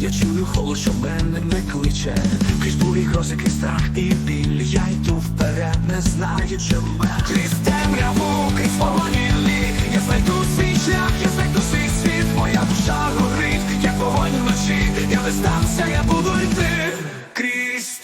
Я чую голос, що мене не кличе. Крізь бурі грози, крізь страх йду вперед, не знаючи меж шлях, я знайду свій світ Моя душа горить, як вогонь вночі. Я не здамся, я буду йти Крізь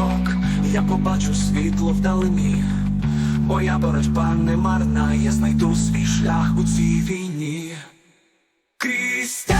крок, я побачу світло вдалині. Моя боротьба не марна, я знайду свій шлях у цій війні. Крістя!